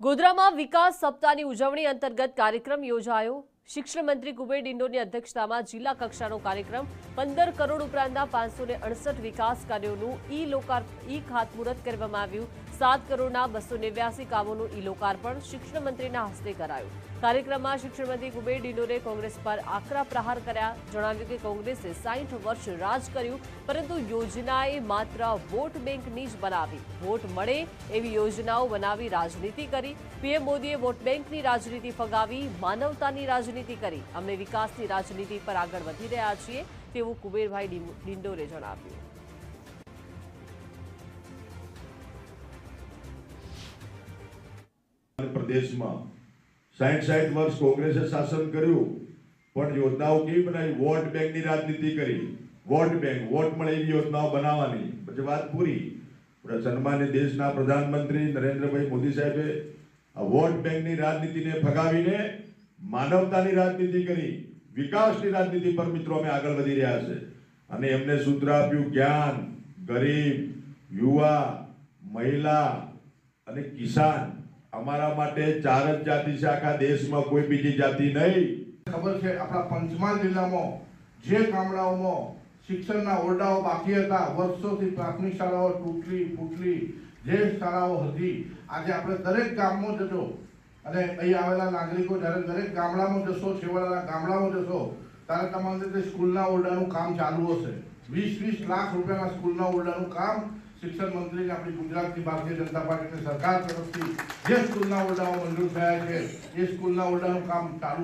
ગોધરામાં વિકાસ સપ્તાહની ઉજવણી અંતર્ગત કાર્યક્રમ યોજાયો. શિક્ષણ મંત્રી કુબેર ડિંડોની અધ્યક્ષતામાં જિલ્લા કક્ષાનો કાર્યક્રમ પંદર કરોડ ઉપરાંતના પાંચસો વિકાસ કાર્યોનું ઈ લોકાર્પ ઈ ખાતમુહૂર્ત કરવામાં આવ્યું. સાત કરોડના બસો કામોનું ઈ લોકાર્પણ શિક્ષણ મંત્રીના હસ્તે કરાયું. કાર્યક્રમમાં શિક્ષણ મંત્રી કુબેર ડિંડોરે કોંગ્રેસ પર આકરા પ્રહાર કર્યા. જણાવ્યું કે કોંગ્રેસે સાઠ વર્ષ રાજ કર્યું, પરંતુ યોજનાએ માત્ર વોટ બેંકની જ બનાવી. વોટ મળે એવી યોજનાઓ બનાવી રાજનીતિ કરી. પીએમ મોદીએ વોટ બેંકની રાજનીતિ ફગાવી, માનવતાની રાજનીતિ કરી. અમે વિકાસની રાજનીતિ પર આગળ વધી રહ્યા છીએ, તેવું કુબેરભાઈ ડિંડોરે જણાવ્યું. પ્રદેશમાં સાઠ સાઠ વર્ષ કોંગ્રેસે શાસન કર્યું, પણ યોજનાઓ કેવી બનાવી? વોટ બેંકની રાજનીતિ કરી. વોટ બેંક, વોટ મળે એવી યોજનાઓ બનાવવાની. પછી વાત પૂરી સન્માન્ય દેશના પ્રધાનમંત્રી નરેન્દ્રભાઈ મોદી સાહેબે આ વોટ બેંકની રાજનીતિને ફગાવીને માનવતાની રાજનીતિ કરી, વિકાસની રાજનીતિ પર મિત્રો અમે આગળ વધી રહ્યા છે. અને એમને સૂત્ર આપ્યું, જ્ઞાન, ગરીબ, યુવા, મહિલા અને કિસાન અમારા માટે ચાર જ જાતિ છે. આખા દેશમાં કોઈ બીજી જાતિ નહીં. ખબર છે, આપણા પંચમહાલ જિલ્લામાં જે ગામડાઓમાં શિક્ષણના ઓરડાઓ બાકી હતા, વર્ષોથી પ્રાથમિક શાળાઓ તૂટલી ફૂટલી, જે શાળાઓ હતી, આજે આપણે દરેક ગામમાં જજો અને અહીં આવેલા નાગરિકો જ્યારે દરેક ગામડામાં જશો, છેવાડાના ગામડામાં જશો, ત્યારે તમારી રીતે સ્કૂલના ઓરડાનું કામ ચાલુ હશે. વીસ વીસ લાખ રૂપિયાના સ્કૂલના ઓરડાનું કામ શિક્ષણ મંત્રી આપણી ગુજરાતની ભારતીય જનતા પાર્ટીની સરકાર તરફથી જે સ્કૂલના ઓરડાઓ મંજૂર થયા છે, એ સ્કૂલના ઓરડાનું કામ ચાલુ